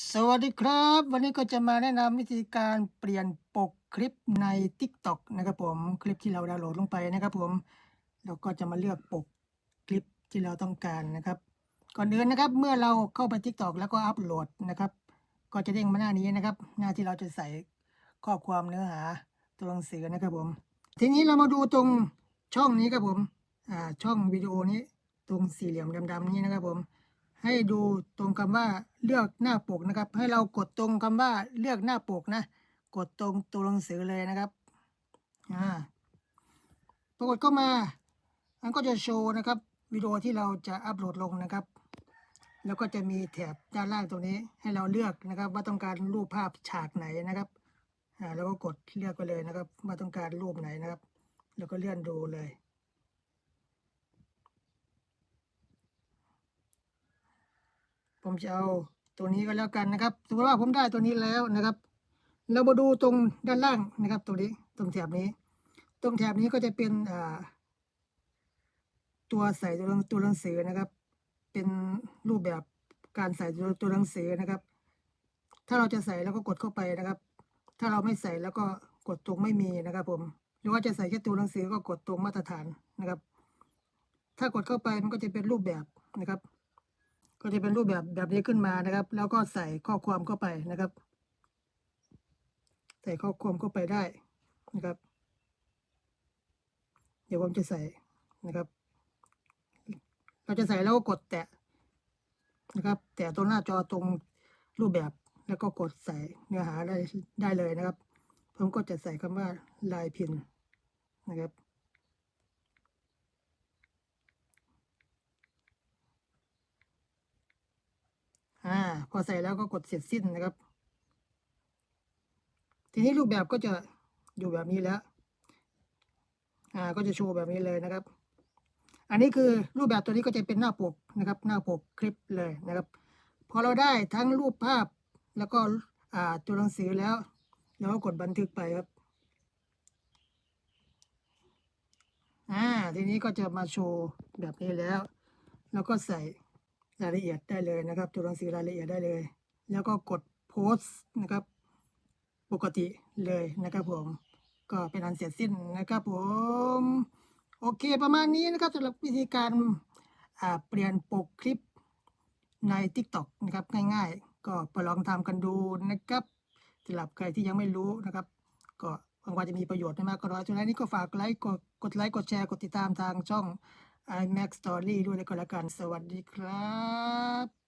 สวัสดีครับ วันนี้ก็จะมาแนะนำวิธีการเปลี่ยนปกคลิปใน TikTok นะครับผมคลิปที่เราดาวน์โหลดลงไปนะครับผมเราก็จะมาเลือกปกคลิปที่เราต้องการนะครับ ก่อนอื่นนะครับเมื่อเราเข้าไป TikTok แล้วก็อัปโหลดนะครับ ก็จะเด้งมาหน้านี้นะครับ หน้าที่เราจะใส่ข้อความเนื้อหาตัวหนังสือนะครับผม ทีนี้เรามาดูตรงช่องนี้ครับผมอ่าช่องวิดีโอนี้ตรงสี่เหลี่ยมดำๆนี้นะครับผม ให้ดูตรงคำว่าเลือกหน้าปกนะครับ ให้เรากดตรงคำว่าเลือกหน้าปกนะ กดตรงตัวหนังสือเลยนะครับอ่าปรากฏก็มามันก็จะโชว์นะครับวิดีโอที่เราจะอัปโหลดลงนะครับ แล้วก็จะมีแถบด้านล่างตรงนี้ให้เราเลือกนะครับ ว่าต้องการรูปภาพฉากไหนนะครับอ่าแล้วก็กดเลือกไปเลยนะครับ ว่าต้องการรูปไหนนะครับ แล้วก็เลื่อนดูเลย ผมจะเอาตัวนี้ก็แล้วกันนะครับสมมติว่าผมได้ตัวนี้แล้วนะครับ เรามาดูตรงด้านล่างนะครับตรงนี้ตรงแถบนี้ ตรงแถบนี้ก็จะเป็นอ่าตัวใส่ตัวตัวหนังสือนะครับ เป็นรูปแบบการใส่ตัวตัวหนังสือนะครับ ถ้าเราจะใส่แล้วก็กดเข้าไปนะครับ ถ้าเราไม่ใส่แล้วก็กดตรงไม่มีนะครับ ผม หรือว่าจะใส่แค่ตัวหนังสือก็กดตรงมาตรฐานนะครับ ถ้ากดเข้าไปมันก็จะเป็นรูปแบบนะครับ ก็จะเป็นรูปแบบแบบนี้ขึ้นมานะครับ แล้วก็ใส่ข้อความเข้าไปนะครับ ใส่ข้อความเข้าไปได้นะครับ เดี๋ยวผมจะใส่นะครับ เราจะใส่แล้วก็กดแตะนะครับ แตะตรงหน้าจอตรงรูปแบบแล้วก็กดใส่เนื้อหาได้ได้เลยนะครับ ผมก็จะใส่คำว่าลายพินนะครับ อ่า พอใส่แล้วก็กดเสร็จสิ้นนะครับ ทีนี้รูปแบบก็จะอยู่แบบนี้แล้ว อ่า ก็จะโชว์แบบนี้เลยนะครับ อันนี้คือรูปแบบตัวนี้ก็จะเป็นหน้าปกนะครับ หน้าปกคลิปเลยนะครับ พอเราได้ทั้งรูปภาพแล้วก็อ่าตัวหนังสือแล้วเราก็กดบันทึกไปครับ อ่า ทีนี้ก็จะมาโชว์แบบนี้แล้ว แล้วก็ใส่ รายละเอียดได้เลยนะครับตัวหนังสือรายละเอียดได้เลย แล้วก็กดโพสต์นะครับปกติเลยนะครับผมก็เป็นอันเสร็จสิ้นนะครับผมโอเคประมาณนี้นะครับสำหรับวิธีการเปลี่ยนปกคลิปใน TikTok นะครับง่ายๆ ก็ไปลองทำกันดูนะครับสำหรับใครที่ยังไม่รู้นะครับ ก็หวังว่าจะมีประโยชน์ไม่มากก็น้อยสุดท้ายนี้ก็ฝากไลค์กดกดไลค์กดแชร์กดติดตามทางช่อง iMac Story ด้วยแล้วก็แล้วกัน สวัสดีครับ